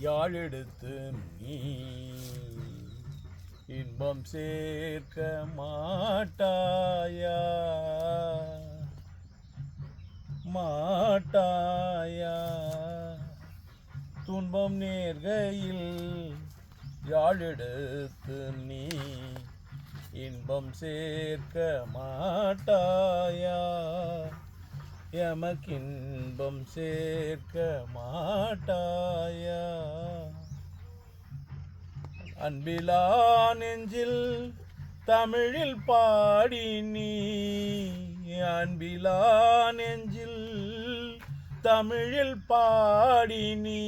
யாழெடுத்து நீ இன்பம் சேர்க்க மாட்டாயா? மாட்டாயா? துன்பம் நேர்கையில் யாழெடுத்து நீ இன்பம் சேர்க்க மாட்டாயா? எமக்கின்பம் சேர்க்க மாட்டாயா? அன்பிலா நெஞ்சில் தமிழில் பாடி நீ அன்பிலா நெஞ்சில் தமிழில் பாடி நீ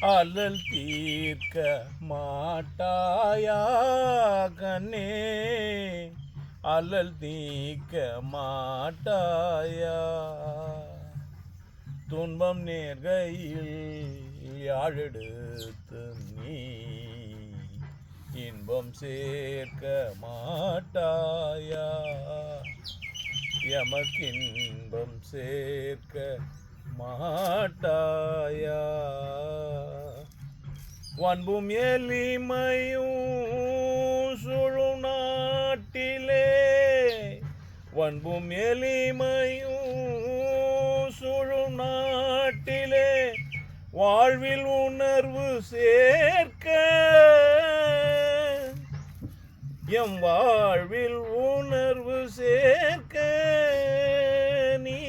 அலல் தீர்க்க மாட்டாயா கண்ணே? அலல் தீர்க்க மாட்டாயா? துன்பம் நேர்கையில் யாழெடுத்து நீ இன்பம் சேர்க்க மாட்டாயா? எமக்கு இன்பம் சேர்க்க மாட்டாயா? வன்பும் எளிமையும் பண்பும் எளிமையும் சுழும் நாட்டிலே வாழ்வில் உணர்வு சேர்க்க. எம் வாழ்வில் உணர்வு சேர்க்க. நீ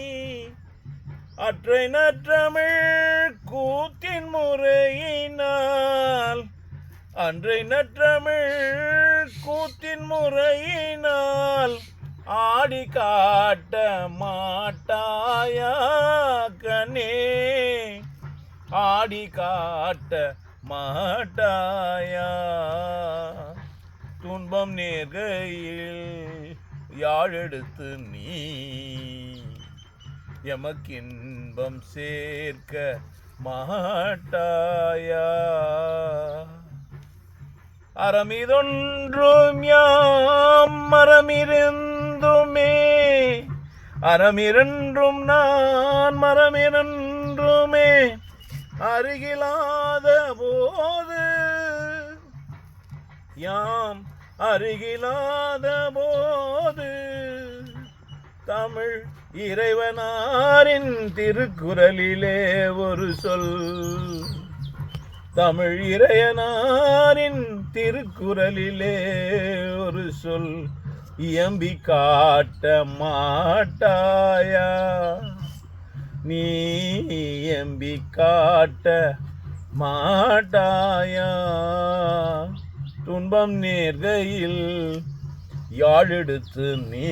அற்றை நற்றமிழ் கூத்தின் முறையினால் அன்றை நற்றமிழ் கூத்தின் முறையினால் ஆடி காட்ட மாட்டாயா கண்ணே? ஆடி காட்ட மாட்டாயா? துன்பம் நேர்கையில் யாழெடுத்து நீ? எமக்கின்பம் சேர்க்க மாட்டாயா? அறமிதொன்றும் யாம் மரமிருந்துமே அறமிரன்றும் நான் மரமிரன்றுமே அருகிலாத போது யாம் அருகிலாத போது தமிழ் இறைவனாரின் திருக்குறளிலே ஒரு சொல். தமிழ் இறையனாரின் திருக்குறளிலே ஒரு சொல். இயம்பி காட்ட மாட்டாயா? நீ இயம்பி காட்ட மாட்டாயா? துன்பம் நேர்கையில் யாழெடுத்து நீ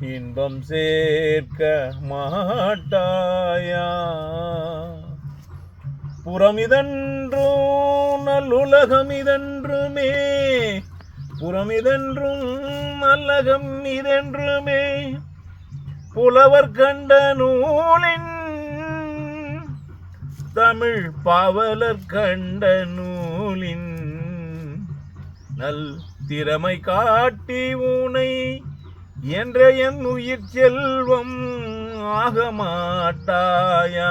இன்பம் சேர்க்க மாட்டாயா? புறமிதன்றும் நல்லுலகமிதன்றுமே புறமிதென்றும் மல்லகம் இதென்றுமே புலவர் கண்ட நூலின் தமிழ் பாவலர் கண்ட நூலின் நல் திறமை காட்டி ஊனை என்ற என் உயிர் செல்வம் ஆக மாட்டாயா?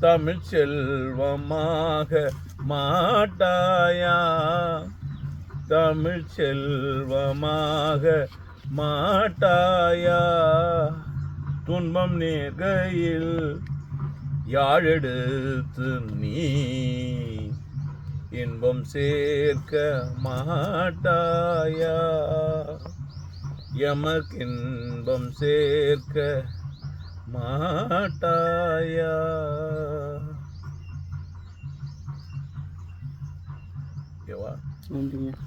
தமிழ் செல்வமாக மாட்டாயா? தமிழ் செல்வமாக மாட்டாயா? துன்பம் நேர்கையில் யாழெடுத்து நீ இன்பம் சேர்க்க மாட்டாயா? எமக்கு இன்பம் சேர்க்க மாட்டாயா? ஓகேவா நன்றிங்க.